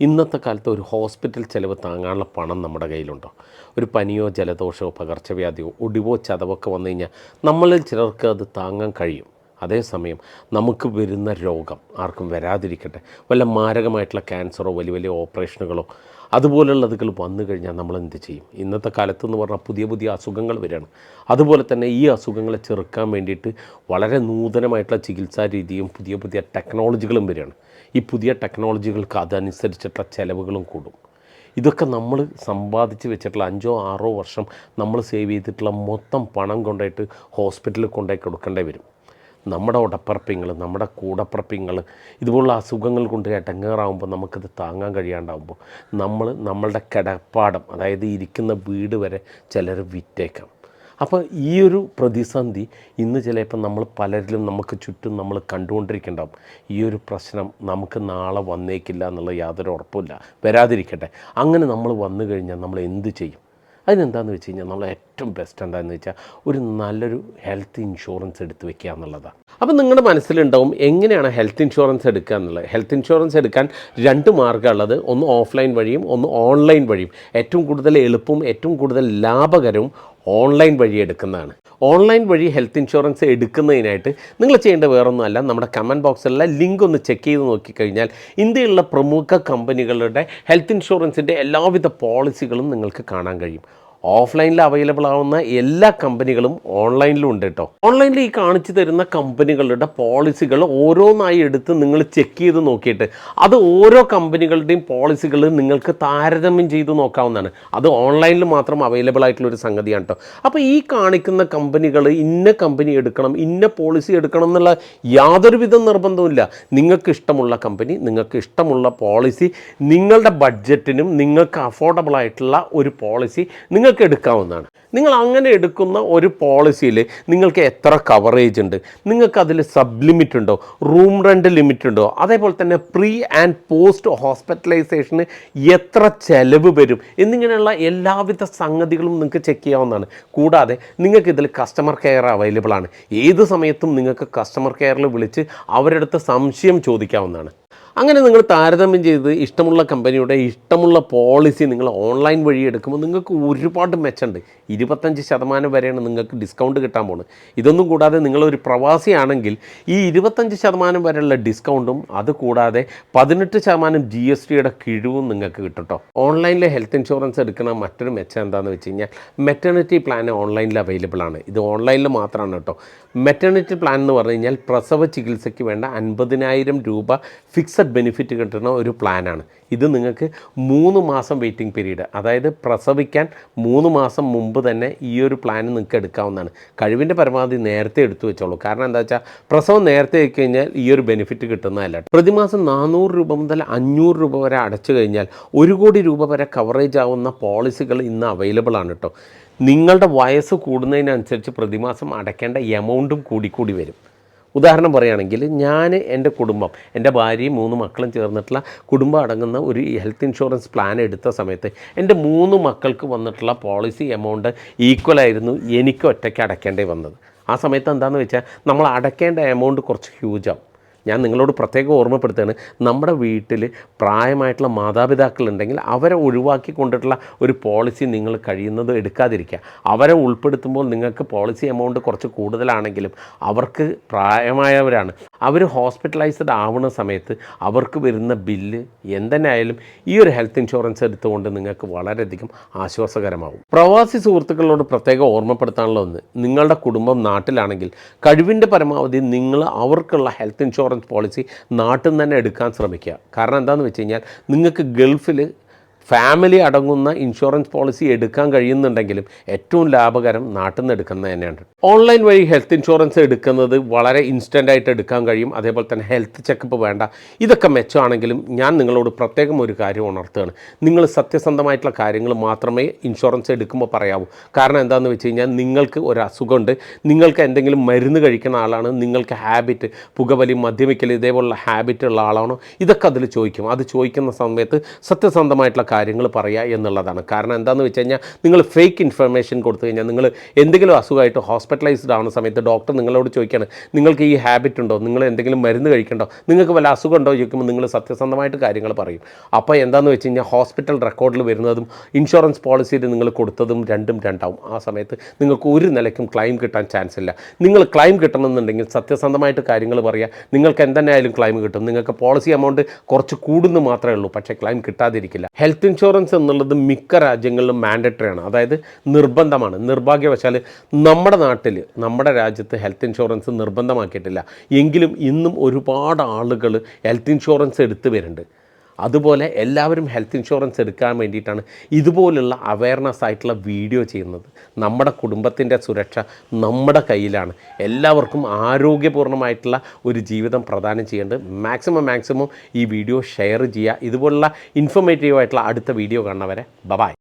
ഇന്നത്തെ കാലത്ത് ഒരു ഹോസ്പിറ്റൽ ചിലവ് താങ്ങാനുള്ള പണം നമ്മുടെ കയ്യിലുണ്ടോ? ഒരു പനിയോ ജലദോഷമോ പകർച്ചവ്യാധിയോ ഒടിവോ ചതവൊക്കെ വന്നു കഴിഞ്ഞാൽ നമ്മളിൽ ചിലർക്ക് അത് താങ്ങാൻ കഴിയും. അതേസമയം നമുക്ക് വരുന്ന രോഗം ആർക്കും വരാതിരിക്കട്ടെ. വല്ല മാരകമായിട്ടുള്ള ക്യാൻസറോ വലിയ വലിയ ഓപ്പറേഷനുകളോ അതുപോലുള്ളതുകൾ വന്നു കഴിഞ്ഞാൽ നമ്മൾ എന്ത് ചെയ്യും? ഇന്നത്തെ കാലത്ത് എന്ന് പറഞ്ഞാൽ പുതിയ പുതിയ അസുഖങ്ങൾ വരികയാണ്. അതുപോലെ തന്നെ ഈ അസുഖങ്ങളെ ചെറുക്കാൻ വേണ്ടിയിട്ട് വളരെ നൂതനമായിട്ടുള്ള ചികിത്സാ രീതിയും പുതിയ പുതിയ ടെക്നോളജികളും വരികയാണ്. ഈ പുതിയ ടെക്നോളജികൾക്ക് അതനുസരിച്ചിട്ടുള്ള ചിലവുകളും കൂടും. ഇതൊക്കെ നമ്മൾ സമ്പാദിച്ച് വെച്ചിട്ടുള്ള അഞ്ചോ ആറോ വർഷം നമ്മൾ സേവ് ചെയ്തിട്ടുള്ള മൊത്തം പണം കൊണ്ടായിട്ട് ഹോസ്പിറ്റലിൽ കൊണ്ടുപോയി കൊടുക്കേണ്ടി വരും. നമ്മുടെ ഉടപ്പറപ്പിങ്ങൾ നമ്മുടെ കൂടപ്പറപ്പിങ്ങൾ ഇതുപോലുള്ള അസുഖങ്ങൾ കൊണ്ട് ഇടങ്ങേറാവുമ്പോൾ നമുക്കത് താങ്ങാൻ കഴിയാണ്ടാവുമ്പോൾ നമ്മൾ നമ്മളുടെ കിടപ്പാടം അതായത് ഇരിക്കുന്ന വീട് വരെ ചിലർ വിറ്റേക്കാം. അപ്പോൾ ഈ ഒരു പ്രതിസന്ധി ഇന്ന് ചിലപ്പോൾ നമ്മൾ പലരിലും നമുക്ക് ചുറ്റും നമ്മൾ കണ്ടുകൊണ്ടിരിക്കേണ്ടാവും. ഈ ഒരു പ്രശ്നം നമുക്ക് നാളെ വന്നേക്കില്ല എന്നുള്ള യാതൊരു ഉറപ്പില്ല വരാതിരിക്കട്ടെ. അങ്ങനെ നമ്മൾ വന്നു കഴിഞ്ഞാൽ നമ്മൾ എന്ത് ചെയ്യും? അതിനെന്താണെന്ന് വെച്ച് കഴിഞ്ഞാൽ നമ്മൾ ഏറ്റവും ബെസ്റ്റ് എന്താണെന്ന് വെച്ചാൽ ഒരു നല്ലൊരു ഹെൽത്ത് ഇൻഷുറൻസ് എടുത്ത് വെക്കുക എന്നുള്ളതാണ് അപ്പോൾ നിങ്ങളുടെ മനസ്സിലുണ്ടാവും എങ്ങനെയാണ് ഹെൽത്ത് ഇൻഷുറൻസ് എടുക്കുക എന്നുള്ളത്. ഹെൽത്ത് ഇൻഷുറൻസ് എടുക്കാൻ രണ്ട് മാർഗമുള്ളത് ഒന്ന് ഓഫ്ലൈൻ വഴിയും ഒന്ന് ഓൺലൈൻ വഴിയും. ഏറ്റവും കൂടുതൽ എളുപ്പവും ഏറ്റവും കൂടുതൽ ലാഭകരവും ഓൺലൈൻ വഴി എടുക്കുന്നതാണ്. ഓൺലൈൻ വഴി ഹെൽത്ത് ഇൻഷുറൻസ് എടുക്കുന്നതിനായിട്ട് നിങ്ങൾ ചെയ്യേണ്ട വേറൊന്നുമല്ല. നമ്മുടെ കമന്റ് ബോക്സിലുള്ള ലിങ്ക് ഒന്ന് ചെക്ക് ചെയ്ത് നോക്കിക്കഴിഞ്ഞാൽ ഇന്ത്യയിലുള്ള പ്രമുഖ കമ്പനികളുടെ ഹെൽത്ത് ഇൻഷുറൻസിന്റെ എല്ലാവിധ പോളിസികളും നിങ്ങൾക്ക് കാണാൻ കഴിയും. ഓഫ്ലൈനിൽ അവൈലബിൾ ആവുന്ന എല്ലാ കമ്പനികളും ഓൺലൈനിലും ഉണ്ട് കേട്ടോ ഓൺലൈനിൽ ഈ കാണിച്ചു തരുന്ന കമ്പനികളുടെ പോളിസികൾ ഓരോന്നായി എടുത്ത് നിങ്ങൾ ചെക്ക് ചെയ്ത് നോക്കിയിട്ട് അത് ഓരോ കമ്പനികളുടെയും പോളിസികൾ നിങ്ങൾക്ക് താരതമ്യം ചെയ്ത് നോക്കാവുന്നതാണ്. അത് ഓൺലൈനിൽ മാത്രം അവൈലബിൾ ആയിട്ടുള്ള ഒരു സംഗതിയാണ് കേട്ടോ അപ്പോൾ ഈ കാണിക്കുന്ന കമ്പനികൾ ഇന്ന കമ്പനി എടുക്കണം ഇന്ന പോളിസി എടുക്കണം എന്നുള്ള യാതൊരുവിധ നിർബന്ധവുമില്ല നിങ്ങൾക്ക് ഇഷ്ടമുള്ള കമ്പനി നിങ്ങൾക്ക് ഇഷ്ടമുള്ള പോളിസി നിങ്ങളുടെ ബഡ്ജറ്റിനും നിങ്ങൾക്ക് അഫോർഡബിൾ ആയിട്ടുള്ള ഒരു പോളിസി നിങ്ങൾക്ക് എടുക്കാവുന്നതാണ്. നിങ്ങൾ അങ്ങനെ എടുക്കുന്ന ഒരു പോളിസിയിൽ നിങ്ങൾക്ക് എത്ര കവറേജ് ഉണ്ട്? നിങ്ങൾക്ക് അതിൽ സബ് ലിമിറ്റ് ഉണ്ടോ? റൂം റെന്റ് ലിമിറ്റ് ഉണ്ടോ? അതേപോലെ തന്നെ പ്രീ ആൻഡ് പോസ്റ്റ് ഹോസ്പിറ്റലൈസേഷന് എത്ര ചെലവ് വരും? എന്നിങ്ങനെയുള്ള എല്ലാവിധ സംഗതികളും നിങ്ങൾക്ക് ചെക്ക് ചെയ്യാവുന്നതാണ്. കൂടാതെ നിങ്ങൾക്ക് ഇതിൽ കസ്റ്റമർ കെയർ അവൈലബിൾ ആണ്. ഏത് സമയത്തും നിങ്ങൾക്ക് കസ്റ്റമർ കെയറിൽ വിളിച്ച് അവരുടെ അടുത്ത് സംശയം ചോദിക്കാവുന്നതാണ്. അങ്ങനെ നിങ്ങൾ താരതമ്യം ചെയ്ത് ഇഷ്ടമുള്ള കമ്പനിയുടെ ഇഷ്ടമുള്ള പോളിസി നിങ്ങൾ ഓൺലൈൻ വഴി എടുക്കുമ്പോൾ നിങ്ങൾക്ക് ഒരുപാട് മെച്ചമുണ്ട്. ഇരുപത്തഞ്ച് ശതമാനം വരെയാണ് നിങ്ങൾക്ക് ഡിസ്കൗണ്ട് കിട്ടാൻ പോകുന്നത്. ഇതൊന്നും കൂടാതെ നിങ്ങളൊരു പ്രവാസിയാണെങ്കിൽ ഈ ഇരുപത്തഞ്ച് ശതമാനം വരെയുള്ള ഡിസ്കൗണ്ടും അത് കൂടാതെ പതിനെട്ട് ശതമാനം ജി എസ് ടിയുടെ കിഴിവും നിങ്ങൾക്ക് കിട്ടും കേട്ടോ. ഹെൽത്ത് ഇൻഷുറൻസ് എടുക്കുന്ന മറ്റൊരു മെച്ചം എന്താണെന്ന് വെച്ച് കഴിഞ്ഞാൽ മെറ്റേണിറ്റി പ്ലാൻ ഓൺലൈനിൽ അവൈലബിൾ ആണ്. ഇത് ഓൺലൈനിൽ മാത്രമാണ് കേട്ടോ. മെറ്റേണിറ്റി പ്ലാൻ എന്ന് പറഞ്ഞു കഴിഞ്ഞാൽ പ്രസവ ചികിത്സയ്ക്ക് വേണ്ട അൻപതിനായിരം രൂപ ഫിക്സഡ് ബെനിഫിറ്റ് കിട്ടുന്ന ഒരു പ്ലാനാണ് ഇത് നിങ്ങൾക്ക് മൂന്ന് മാസം വെയിറ്റിംഗ് പീരീഡ് അതായത് പ്രസവിക്കാൻ മൂന്ന് മാസം മുമ്പ് തന്നെ ഈ ഒരു പ്ലാൻ നിങ്ങൾക്ക് എടുക്കാവുന്നതാണ്. കഴിവിന്റെ പരമാവധി നേരത്തെ എടുത്തു വെച്ചോളൂ. കാരണം എന്താ വെച്ചാൽ പ്രസവം നേരത്തെ കഴിഞ്ഞാൽ ഈ ഒരു ബെനിഫിറ്റ് കിട്ടുന്നതല്ല പ്രതിമാസം നാനൂറ് രൂപ മുതൽ അഞ്ഞൂറ് രൂപ വരെ അടച്ചു കഴിഞ്ഞാൽ ഒരു കോടി രൂപ വരെ കവറേജ് ആവുന്ന പോളിസികൾ ഇന്ന് അവൈലബിൾ ആണ് കേട്ടോ. നിങ്ങളുടെ വയസ്സ് കൂടുന്നതിനനുസരിച്ച് പ്രതിമാസം അടയ്ക്കേണ്ട എമൗണ്ടും കൂടിക്കൂടി വരും. ഉദാഹരണം പറയുകയാണെങ്കിൽ ഞാൻ എന്റെ കുടുംബം എന്റെ ഭാര്യയും മൂന്ന് മക്കളും ചേർന്നിട്ടുള്ള കുടുംബം അടങ്ങുന്ന ഒരു ഹെൽത്ത് ഇൻഷുറൻസ് പ്ലാൻ എടുത്ത സമയത്ത് എന്റെ മൂന്ന് മക്കൾക്ക് വന്നിട്ടുള്ള പോളിസി എമൗണ്ട് ഈക്വലായിരുന്നു എനിക്ക് ഒറ്റയ്ക്ക് അടയ്ക്കേണ്ടി വന്നത്. ആ സമയത്ത് എന്താണെന്ന് വെച്ചാൽ നമ്മൾ അടയ്ക്കേണ്ട എമൗണ്ട് കുറച്ച് ഹ്യൂജാവും ഞാൻ നിങ്ങളോട് പ്രത്യേകം ഓർമ്മപ്പെടുത്തുകയാണ്. നമ്മുടെ വീട്ടിൽ പ്രായമായിട്ടുള്ള മാതാപിതാക്കളുണ്ടെങ്കിൽ അവരെ ഒഴിവാക്കി കൊണ്ടിട്ടുള്ള ഒരു പോളിസി നിങ്ങൾ കഴിയുന്നത് എടുക്കാതിരിക്കുക. അവരെ ഉൾപ്പെടുത്തുമ്പോൾ നിങ്ങൾക്ക് പോളിസി എമൗണ്ട് കുറച്ച് കൂടുതലാണെങ്കിലും അവർക്ക് പ്രായമായവരാണ്. അവർ ഹോസ്പിറ്റലൈസ്ഡ് ആവുന്ന സമയത്ത് അവർക്ക് വരുന്ന ബില്ല് എന്തെന്നായാലും ഈ ഒരു ഹെൽത്ത് ഇൻഷുറൻസ് എടുത്തുകൊണ്ട് നിങ്ങൾക്ക് വളരെയധികം ആശ്വാസകരമാവും. പ്രവാസി സുഹൃത്തുക്കളോട് പ്രത്യേകം ഓർമ്മപ്പെടുത്താനുള്ള ഒന്ന് നിങ്ങളുടെ കുടുംബം നാട്ടിലാണെങ്കിൽ കഴിവിന്റെ പരമാവധി നിങ്ങൾ അവർക്കുള്ള ഹെൽത്ത് ഇൻഷുറൻസ് പോളിസി നാട്ടിൽ നിന്ന് തന്നെ എടുക്കാൻ ശ്രമിക്കുക. കാരണം എന്താണെന്ന് വെച്ച് കഴിഞ്ഞാൽ നിങ്ങൾക്ക് ഗൾഫിൽ ഫാമിലി അടങ്ങുന്ന ഇൻഷുറൻസ് പോളിസി എടുക്കാൻ കഴിയുന്നുണ്ടെങ്കിലും ഏറ്റവും ലാഭകരം നാട്ടിൽ നിന്ന് എടുക്കുന്നത് തന്നെയാണ്. ഓൺലൈൻ വഴി ഹെൽത്ത് ഇൻഷുറൻസ് എടുക്കുന്നത് വളരെ ഇൻസ്റ്റന്റ് ആയിട്ട് എടുക്കാൻ കഴിയും. അതേപോലെ തന്നെ ഹെൽത്ത് ചെക്കപ്പ് വേണ്ട. ഇതൊക്കെ മെച്ചമാണെങ്കിലും ഞാൻ നിങ്ങളോട് പ്രത്യേകം ഒരു കാര്യം ഉണർത്തുകയാണ്. നിങ്ങൾ സത്യസന്ധമായിട്ടുള്ള കാര്യങ്ങൾ മാത്രമേ ഇൻഷുറൻസ് എടുക്കുമ്പോൾ പറയാവൂ. കാരണം എന്താണെന്ന് വെച്ച് കഴിഞ്ഞാൽ നിങ്ങൾക്ക് ഒരു അസുഖമുണ്ട്. നിങ്ങൾക്ക് എന്തെങ്കിലും മരുന്ന് കഴിക്കുന്ന ആളാണ്. നിങ്ങൾക്ക് ഹാബിറ്റ് പുകവലി മദ്യപിക്കൽ ഇതേപോലുള്ള ഹാബിറ്റ് ഉള്ള ആളാണോ? ഇതൊക്കെ അതിൽ ചോദിക്കും. അത് ചോദിക്കുന്ന സമയത്ത് സത്യസന്ധമായിട്ടുള്ള കാര്യങ്ങൾ പറയുക എന്നുള്ളതാണ്. കാരണം എന്താണെന്ന് വെച്ച് കഴിഞ്ഞാൽ നിങ്ങൾ ഫേക്ക് ഇൻഫർമേഷൻ കൊടുത്തു കഴിഞ്ഞാൽ നിങ്ങൾ എന്തെങ്കിലും അസുഖമായിട്ട് ഹോസ്പിറ്റലൈസ്ഡ് ആവുന്ന സമയത്ത് ഡോക്ടർ നിങ്ങളോട് ചോദിക്കുകയാണ് നിങ്ങൾക്ക് ഈ ഹാബിറ്റ് ഉണ്ടോ? നിങ്ങൾ എന്തെങ്കിലും മരുന്ന് കഴിക്കണ്ടോ? നിങ്ങൾക്ക് വല്ല അസുഖം ഉണ്ടോ? ചോദിക്കുമ്പോൾ നിങ്ങൾ സത്യസന്ധമായിട്ട് കാര്യങ്ങൾ പറയും. അപ്പോൾ എന്താണെന്ന് വെച്ച് കഴിഞ്ഞാൽ ഹോസ്പിറ്റൽ റെക്കോർഡിൽ വരുന്നതും ഇൻഷുറൻസ് പോളിസിയിൽ നിങ്ങൾ കൊടുത്തതും രണ്ടും രണ്ടാവും. ആ സമയത്ത് നിങ്ങൾക്ക് ഒരു നിലയ്ക്കും ക്ലെയിം കിട്ടാൻ ചാൻസ് ഇല്ല. നിങ്ങൾ ക്ലെയിം കിട്ടണമെന്നുണ്ടെങ്കിൽ സത്യസന്ധമായിട്ട് കാര്യങ്ങൾ പറയുക നിങ്ങൾക്ക് എന്തെന്നായാലും ക്ലെയിം കിട്ടും. നിങ്ങൾക്ക് പോളിസി എമൗണ്ട് കുറച്ച് കൂടുന്നു മാത്രമേ ഉള്ളൂ. പക്ഷേ ക്ലെയിം കിട്ടാതിരിക്കില്ല. ഹെൽത്ത് ഇൻഷുറൻസ് എന്നുള്ളത് മിക്ക രാജ്യങ്ങളിലും മാൻഡറ്ററി ആണ് അതായത് നിർബന്ധമാണ്. നിർഭാഗ്യവശാൽ നമ്മുടെ നാട്ടിൽ നമ്മുടെ രാജ്യത്ത് ഹെൽത്ത് ഇൻഷുറൻസ് നിർബന്ധമാക്കിയിട്ടില്ല. എങ്കിലും ഇന്നും ഒരുപാട് ആളുകൾ ഹെൽത്ത് ഇൻഷുറൻസ് എടുത്തു വരുന്നുണ്ട്. അതുപോലെ എല്ലാവരും ഹെൽത്ത് ഇൻഷുറൻസ് എടുക്കാൻ വേണ്ടിയിട്ടാണ് ഇതുപോലുള്ള അവയർനെസ് ആയിട്ടുള്ള വീഡിയോ ചെയ്യുന്നത്. നമ്മുടെ കുടുംബത്തിന്റെ സുരക്ഷ നമ്മുടെ കയ്യിലാണ്. എല്ലാവർക്കും ആരോഗ്യപൂർണമായിട്ടുള്ള ഒരു ജീവിതം പ്രദാനം ചെയ്യേണ്ടത്. മാക്സിമം മാക്സിമം ഈ വീഡിയോ ഷെയർ ചെയ്യുക. ഇതുപോലുള്ള ഇൻഫോർമേറ്റീവ് ആയിട്ടുള്ള അടുത്ത വീഡിയോ കാണുന്നവരെ ബബായ്